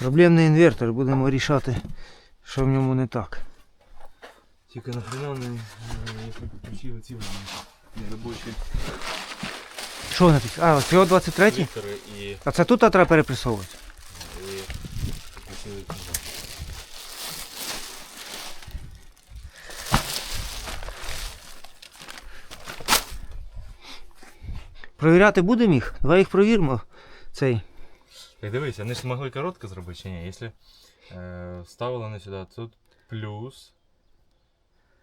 Проблемний інвертор, будемо рішати, що в ньому не так. Тільки нахрена не, не підключили ці неробочі Що вони тут? А, ось його 23 літери і, А це тут треба перепресовувати. Провіряти будемо їх? Давай їх провіримо. Цей. Так дивись, вони ж змогли коротко зробити чи ні? Якщо е, вставили вони сюди, тут плюс,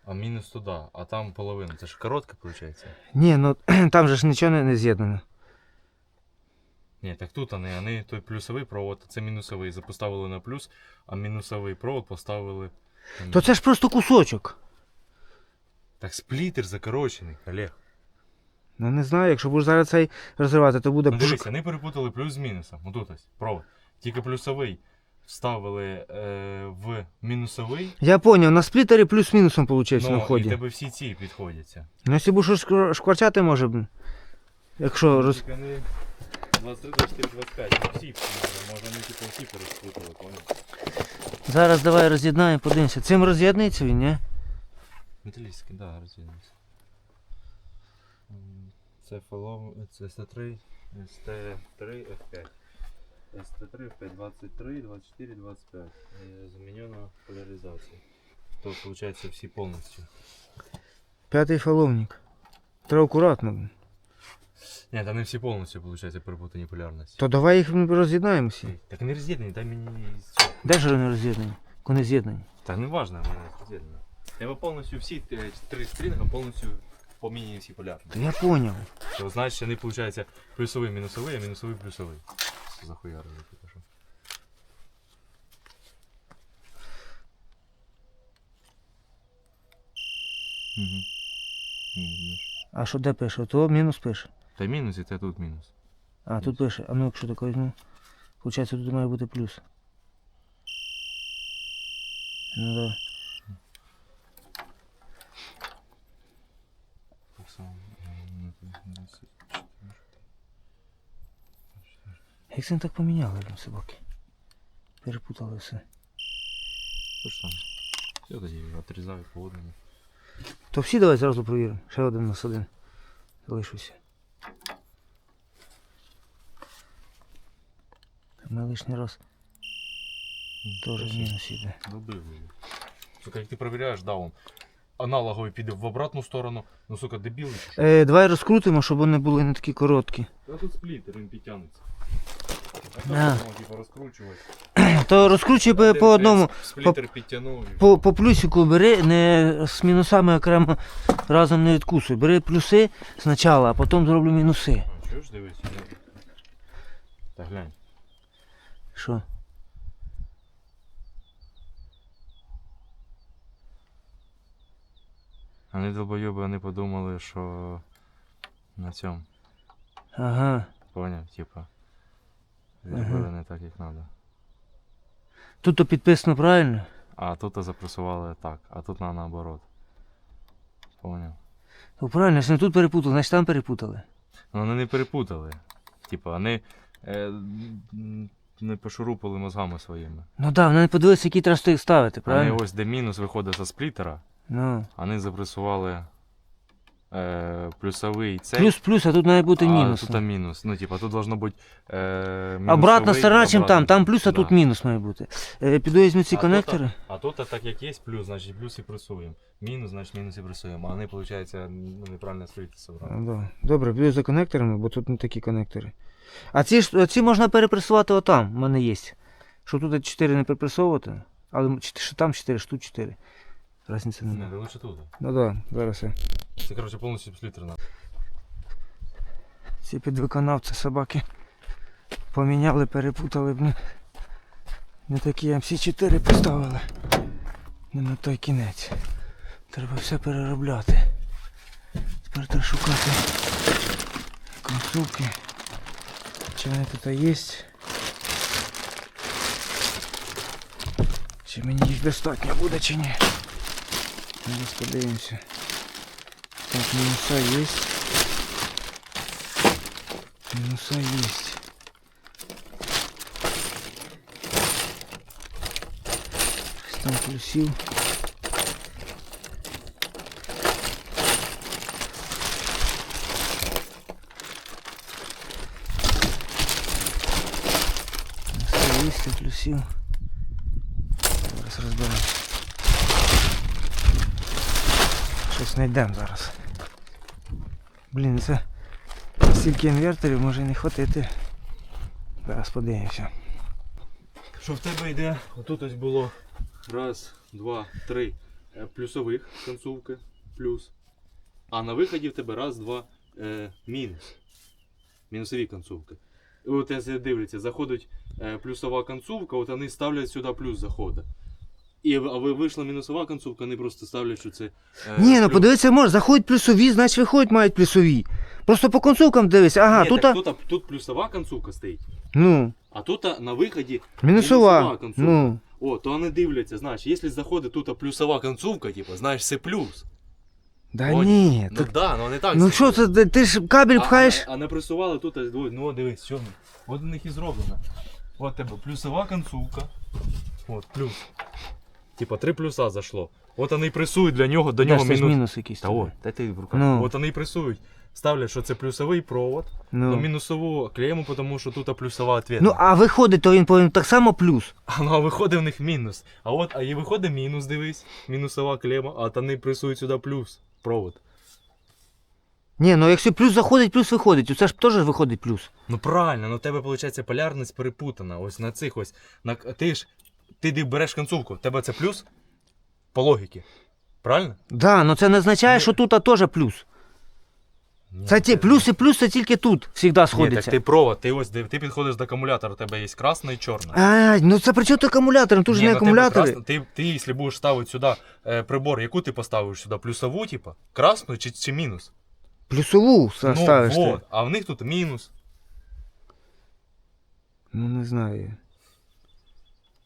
а мінус туди, а там половина. Це ж коротко виходить? Ні, ну там же ж нічого не, не з'єднано. Ні, так тут вони, вони той плюсовий провод, а це мінусовий. Запоставили на плюс, а мінусовий провод поставили. на То мінус. це ж просто кусочок. Так сплітер закорочений, Олег. Ну не знаю, якщо будеш зараз цей розривати, то буде Ну, дивись, вони перепутали плюс з мінусом. Отут ось, провод. Тільки плюсовий вставили е, в мінусовий. Я поняв, на сплітері плюс-мінусом виходить на Ну, і тебе всі ці підходяться. Ну якщо будеш шквар- шкварчати, може б. Якщо роз... Тільки вони 23, 24, 25. Всі, може вони типу всі перепутали? Зараз давай роз'єднаємо, подивимося. Цим роз'єднується він, ні? Металістський, да, розділимося. Це фолом, це ST3, ST3, F5. ST3, F5, 23, 24, 25. Е, Замінена поляризація. То виходить всі повністю. П'ятий фаловник. Треба акуратно. Ні, там не всі повністю виходить перепутані полярності. То давай їх роз'єднаємо всі. Так не роз'єднані, дай мені. Де ж вони роз'єднані? Коли з'єднані. Так не важно, вони роз'єднані. Треба повністю всі е, три стрінга повністю поміняні всі полярності. То я поняв. То значить вони виходить плюсовий мінусовий, а мінусовий плюсовий. Що за хуяра вже тільки що? Угу. А що де пише? То мінус пише. Та мінус і те тут мінус. А, тут пише. А ну якщо так візьму. Получається, тут має бути плюс. Ну да. Так само. м, ну, тут мінус. Як це так поміняли, блін, собаки? Перепутали все. То ж саме. Все тоді отрізаю поводами. То всі давай зразу провіримо. Ще один у нас один. Залишився. Ми лишній раз теж мінус іде. Добив. Як ти перевіряєш, да, он аналоговий піде в обратну сторону. Ну, сука, дебіл чи? Е, давай розкрутимо, щоб вони були не такі короткі. Та тут сплітер, він підтягнеться. А Да. так, типу, розкручувати. То розкручуй по, Один по одному. Сплітер підтягнув. і По, по плюсику бери, не з мінусами окремо разом не відкусуй. Бери плюси спочатку, а потім зроблю мінуси. А, чуєш, дивись? Та глянь. Що? Вони долбойоби, вони подумали, що на цьому, Ага. поняв, типа. Зробили не так, як треба. Тут то підписано правильно. А тут запресували так, а тут на наоборот. Поняв. То правильно, якщо не тут перепутали, значить там перепутали. Ну вони не перепутали. Типа, вони е, не пошурупали мозгами своїми. Ну так, да, вони не подивилися, який треба ставити, Вони ось де мінус виходить зі сплітера, Ну. вони запресували е, плюсовий цей. Плюс плюс, а тут має бути а мінус. тут там мінус. Ну, типа, тут должно бути. Е, Обратна сторона, чим там. Там плюс, а тут Да. мінус має бути. Е, піду візьму ці А конектори. Тут, а тут так як є плюс, значить плюс і плюсуємо. Мінус, значить мінус і плюсуємо. А вони, виходить, ну, неправильно стоїть собрали. Да. Добре, піду за конекторами, бо тут не такі конектори. А ці, ж- ці можна перепресувати отам, в мене є. Щоб тут 4 не перепресовувати, але чи- що там 4, що тут 4. Разниці Не, немає. да лучше тут. Ну так, да, зараз я. Це, коротше, повністю сплітер надо. Ці підвиконавці собаки поміняли, перепутали б. Не, не такі МС4 поставили. Не на той кінець. Треба все переробляти. Тепер треба шукати концовки. Чи вони тут є? Чи мені їх достатньо буде, чи ні? Зараз подивимося. Так, мінуса є. Минуса есть. 8 плюсів. Це 200 плюсів. Зараз розберемо. Щось знайдемо зараз. Блін, це стільки інверторів може не хватити. Зараз подивимося. Що в тебе йде? Отут ось було раз, два, три е, плюсових концовки, плюс. А на виході в тебе раз, два, е, мінус. Мінусові концовки. От дивляться, заходить е, плюсова концовка, от вони ставлять сюди плюс заходить. І а ви вийшла мінусова концовка, вони просто ставлять, що це. е, Ні, ну плюс. подивитися може, заходять плюсові, значить виходять мають плюсові. Просто по концовкам дивись, ага, Ні, тут, так, тут, тут плюсова концовка стоїть, ну, а тут а, на виході мінусова. концовка. Ну, О, то вони дивляться, знаєш, якщо заходить тут плюсова концовка, типу, знаєш, це плюс. да Понял. ні. Ну так- да, ну не так. Ну що зроблено. це, ти ж кабель А- пхаєш. А, а напресували тут ось двоє. Ну дивись, що ми. От у них і зроблено. От тебе плюсова концовка. От, плюс. Типа три плюса зайшло. От вони і пресують для нього, до нього мінус. мінус якийсь. Та тобі? о, та ти в руках. Ну. От вони і пресують. Ставлять, що це плюсовий провод, Ну. ну. мінусову клеїмо, тому що тут плюсова ответна. ну, а виходить, то він повинен так само плюс. А ну а виходить в них мінус. А от а і виходить мінус, дивись, мінусова клема, а вони пресують сюди плюс. Провод. Ні, ну якщо плюс заходить, плюс виходить, це ж теж виходить плюс. Ну правильно, ну в тебе виходить полярність перепутана. Ось на цих ось. На, ти ж ти ди- береш концовку, в тебе це плюс по логіки. Правильно? Да, ну це не означає, що тут а теж плюс. Ні, Це ну, ті плюс і плюс це тільки тут завжди Ні, так сходиться. ти провод, ти ось ти підходиш до акумулятора, у тебе є красна і чорна. А, ну це при чому тут акумулятор? Ну тут ж Ні, не на тебе акумулятори. красна- Ти, ти, якщо будеш ставити сюди е, прибор, яку ти поставиш сюди? Плюсову, типа? Красну чи, чи мінус? Плюсову Ну, ставиш ти. вот. А в них тут мінус. Ну не знаю.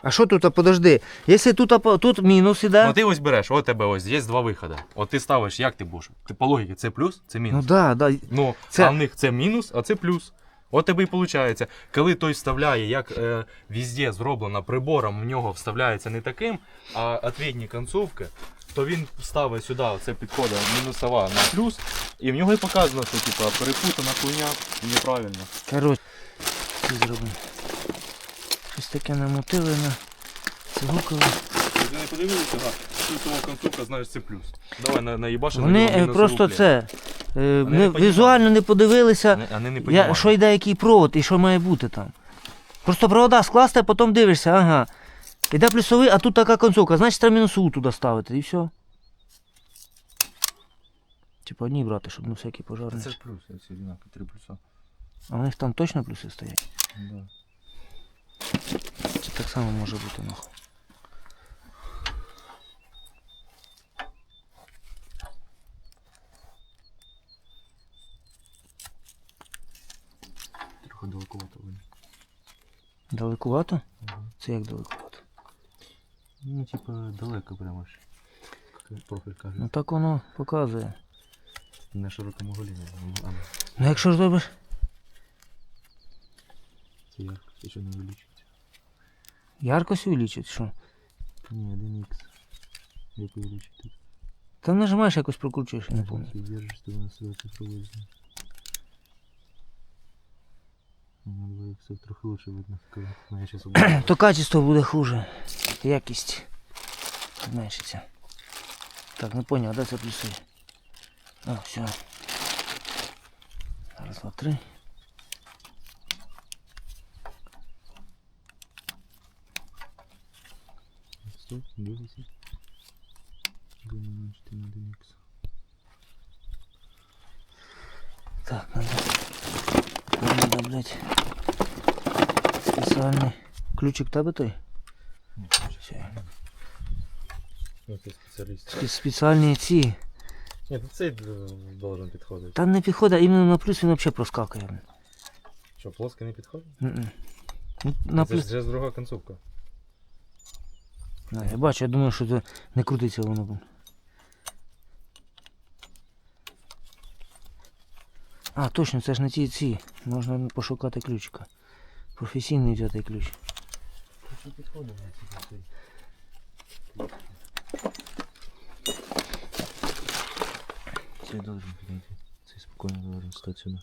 А що тут, а подожди? Якщо тут, а, по- тут мінус іде. Ну ти ось береш, от тебе ось є два виходи. От ти ставиш, як ти будеш? Ти по логіці це плюс, це Ну мінус. да, да. Ну, Це- а в них це мінус, а це плюс. От тебе і виходить. Коли той вставляє, як е, везде зроблено прибором, в нього вставляється не таким, а ответні концовки, то він ставить сюди, це підходить мінусова на плюс, і в нього і показано, що типа перепутана хуйня неправильно. Коротше, що зробимо? Щось таке намутили на цигукали. Ти не подивилися, ага, плюсова концовка, знаєш, це плюс. Давай на, наїбаши на Вони нього е, просто це. е, не, не візуально не подивилися, Вони, вони не я, понімають. що йде який провод і що має бути там. Просто провода скласти, а потім дивишся, ага. Іде плюсовий, а тут така концовка, значить треба мінусову туди ставити, і все. Типа одні брати, щоб на всякий пожарний. Це ж плюс, це одинаково, три плюса. А у них там точно плюси стоять? Да. Чи так само може бути нахуй? Трохи далековато вийде. Далекувато? Мгм. Це як далекувато? Ну, типа, далеко прямо ж. Профіль каже. Ну так воно показує. На широкому голі. Ну якщо ж зробиш. це як? Це що не вилічується? Яркость увеличить, що? Ні, 1х. Як увеличити? Та нажимаєш якось прокручуєш, я не пам'ятаю. Держиш, ти насилати приблизно. На 2х трохи лучше видно. коли- Ну, я обраю. То качество буде хуже. Якість. Зменшиться. Так, не поняв, де це плюси? А, все. Раз, два, три. Стоп, дивися. Будемо меншити на 1х. Так, надо. Надо, блядь. Спеціальний. Ключик тебе той? Все. Ну, це спеціаліст. Спеціальні ці. Ні, то цей должен підходити. Та не підходить, а іменно на плюс він взагалі проскакує. Що, плоско не підходить? М-м. Ну, На Це ж плюс. друга концовка. На, я бачу, я думаю, що це не крутиться воно. А, точно, це ж не ті ці. Можна пошукати ключика. Професійний взяти ключ. Підходить на цей? Цей должен підійти. Цей спокійно должен стати сюди.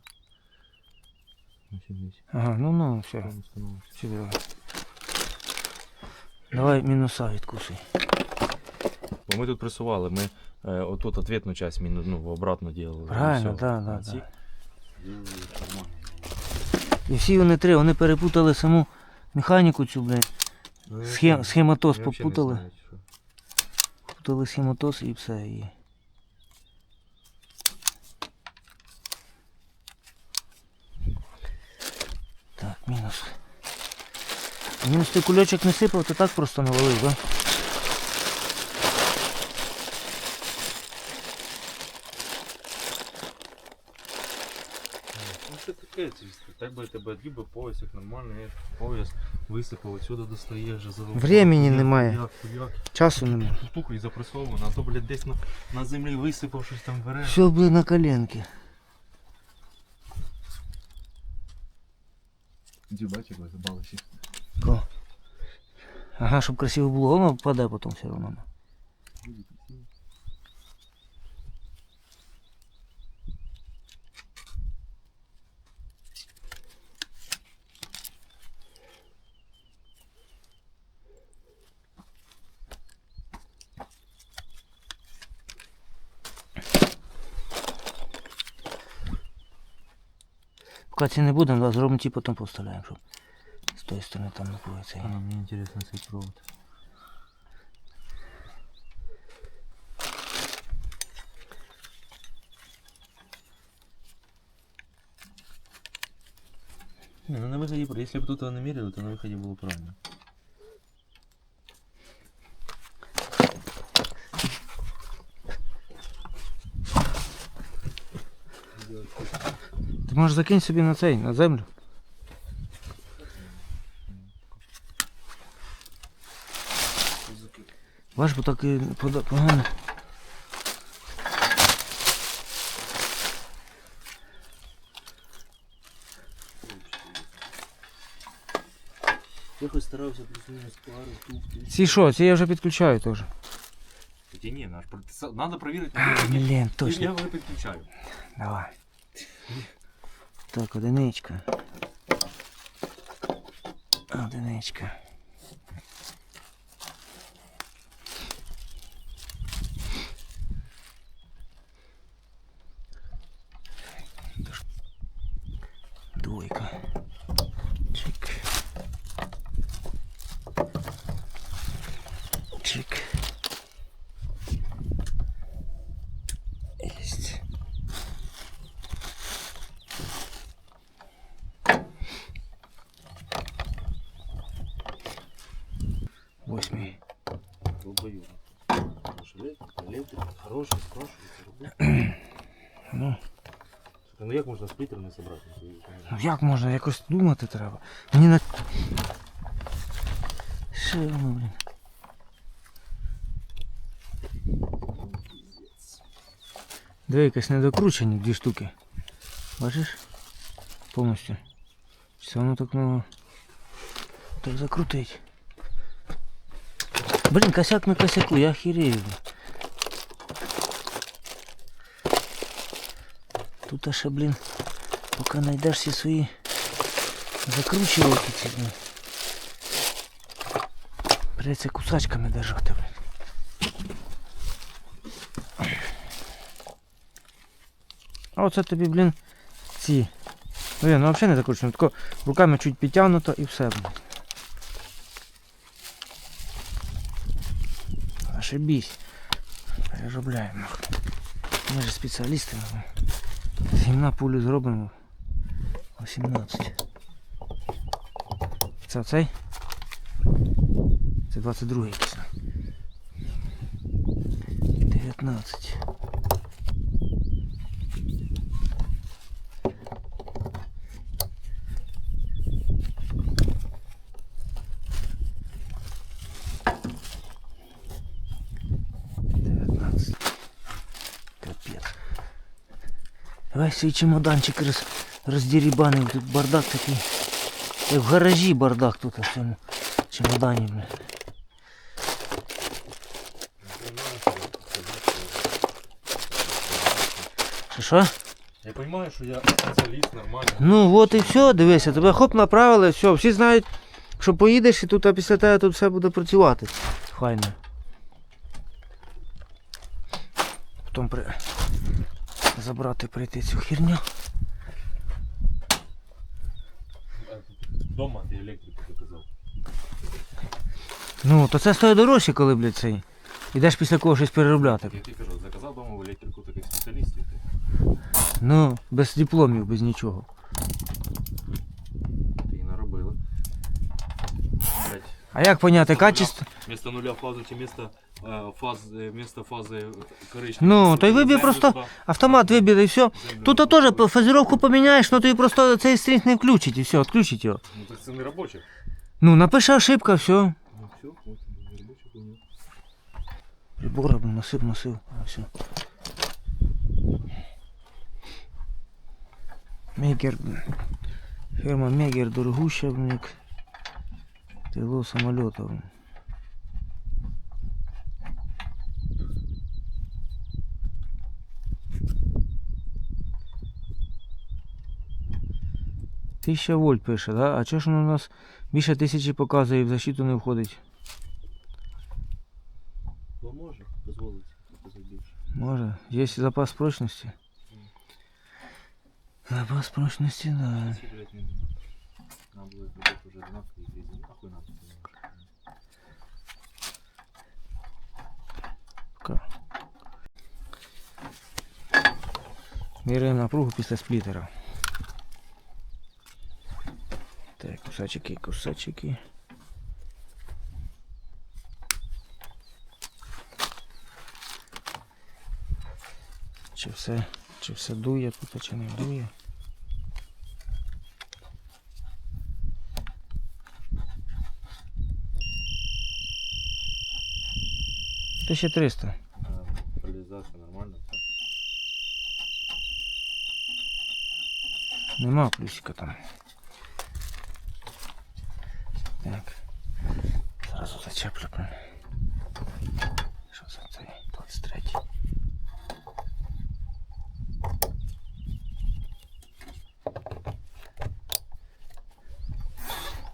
Ага, ну ну, все. Прямо становиться. Давай мінуса відкусуй. Бо ми тут пресували, ми е, отут ответну часть міну, ну, обратно делали. Правильно, Всё. да, да, А ці да. нормально. І всі вони три, вони перепутали саму механіку цю, блядь. Ну, я Схем, схематоз я вообще не попутали. знаю, що. Попутали схематоз і все. І... Так, мінус. Мінус ти кульочок не сипав, ти так просто навалив, да? Ну це таке чисто. Так би тебе одів би пояс, як нормально, я пояс висипав, отсюди достаєш, вже заводив. Времени немає. Хуяк, хуяк. Часу немає. Штуку і запресовано, а то, блядь, десь на, на землі висипав щось там бере. Все, блин, на коленки. Ді бачиш, як забалися. Ко. Ага, щоб красиво було, воно падає потім все одно. Поки ці не будемо, зробимо ті, потім поставляємо, щоб з тої сторони там не було цей. А, мені інтересно цей провод. Не, ну на выходе, если бы тут его намерили, то на выходе было правильно. Ти можеш закинь собі на цей, на землю. Бач, бо так і пода- погано. Я хоть старался плюс-минус пару тут. Ці що, ці я вже підключаю теж. Эти не, наш, надо проверить. Блін, Я точно. уже подключаю. Давай. Так, одиничка. Одиничка. Ну, Ну як можна сплітер не собрати? Я не знаю. ну як можна якось думати треба? Мені на. Що воно, блін? Диви, якось недокручені дві штуки. Бачиш? Повністю. Чи це воно так ну. Так закрутить. Блін, косяк на косяку, я охерею. Тут аж, блін, поки знайдеш всі свої закручувати ці, блін. Придеться кусачками держати, блін. А оце тобі, блін, ці. Блін, ну взагалі не закручено, тако руками чуть підтягнуто і все, блін. Ошибись. Переробляємо. Ми ж спеціалісти. Ну. Сімна пулю зробимо. 18. Це цей? Це 22 якийсь. 19. Ой, свій чемоданчик роз, роздірібанив. Тут бардак такий. Як в гаражі бардак тут в цьому чемодані, бля. Що? Я розумію, що я спеціаліст нормально. Ну от і все, дивися, тебе хоп направили, все, всі знають, що поїдеш і тут, а після тебе тут все буде працювати. Файно. Потім при забрати прийти цю херню. Дома ти електрику показав. Ну, то це стоїть дорожче, коли, блядь, цей. Ідеш після кого щось переробляти. Я тобі кажу, заказав дома в електрику таких спеціалістів. Ну, без дипломів, без нічого. Ти і наробила. А як поняти качество? Вместо нуля фази чи вместо е, фаз, е, вместо фази коричневої. Ну, то й вибір просто Автомат вибір і все. Тут теж по- фазировку поміняєш, ну то і просто цей стрінг не включить і все, відключить його. Ну так це не робоче. Ну, напиши ошибка, все. Ну все, от не робоче хуйня. Прибор блин, носив, носив, а все. Мегер. блин. Фирма Мегер дорогуща, блин, як крило самолета. блин. Тисяча вольт пише, да? А чого ж воно у нас більше тисячі показує і в защиту не входить? Ну може, дозволить показати більше. Може. Есть запас прочности? Запас прочности, да. Ці, блядь, не знаю. Нам буде робити вже однакові різні. Нахуй нам це не може. Ка. Міряємо напругу після сплітера. Кусачики, кусачики. Чи все, чи все дує тут, чи не дує? Тисяча триста. А, Поляризація нормальна, все. Нема плюсика там. Так. Зразу зачеплю. Що це цей 23?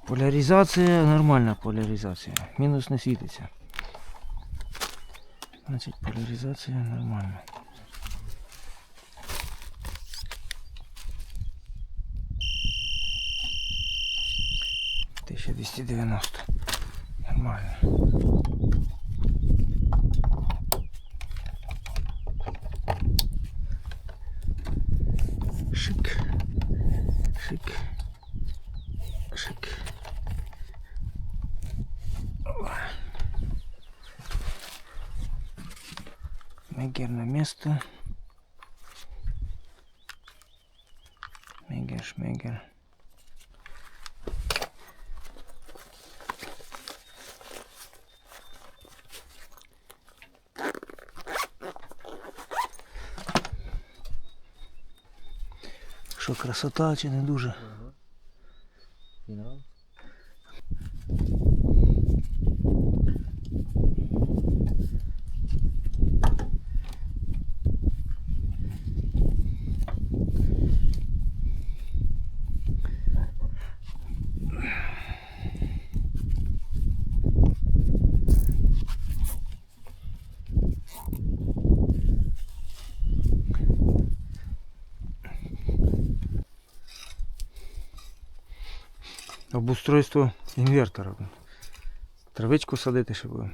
Поляризація, нормальна поляризація. Мінус не світиться. Значить поляризація нормальна. Тисяча двісті дев'яносто. Нормально. Шик. Шик. Шик. Мегер на место. Мегер, шмегер. Що красота чи не дуже? Обустройство інвертора. Травичку садити ще буде.